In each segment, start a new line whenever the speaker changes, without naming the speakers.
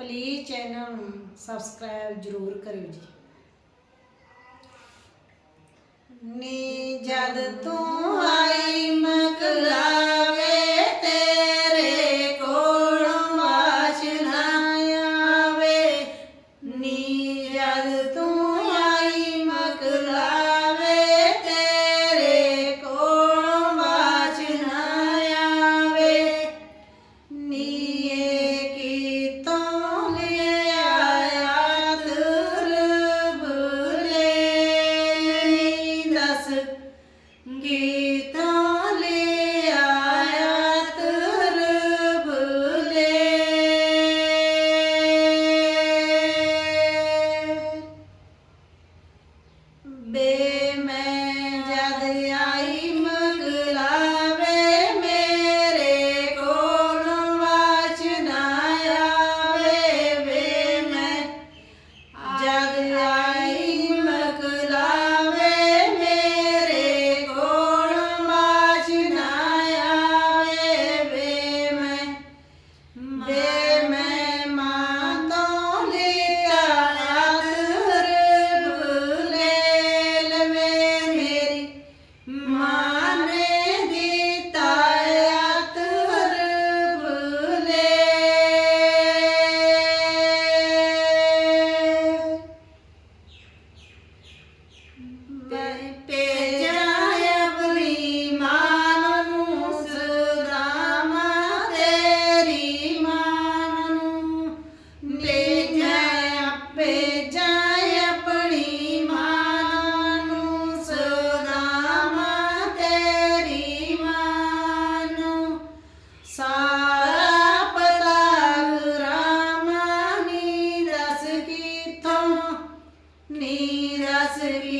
Please channel ਨੂੰ subscribe ਜ਼ਰੂਰ ਕਰਿਓ ਜੀ। ਨੀ ਜਦ ਤੂੰ ਆਈ ਮਗਰ Beijo. Silly.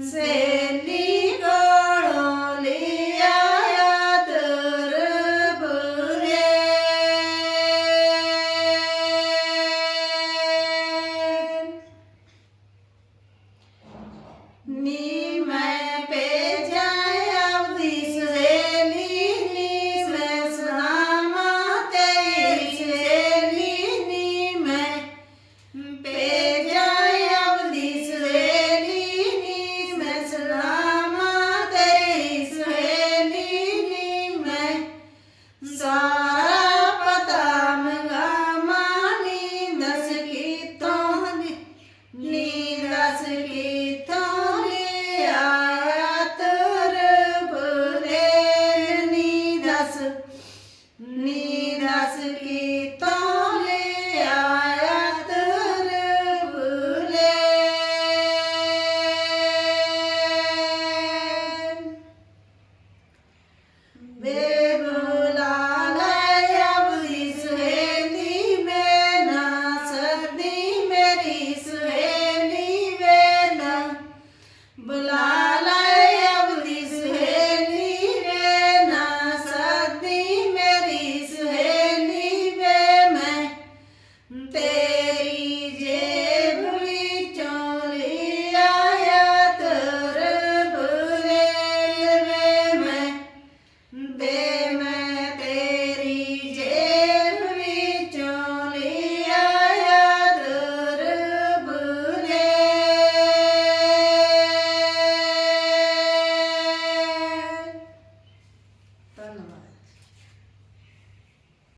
say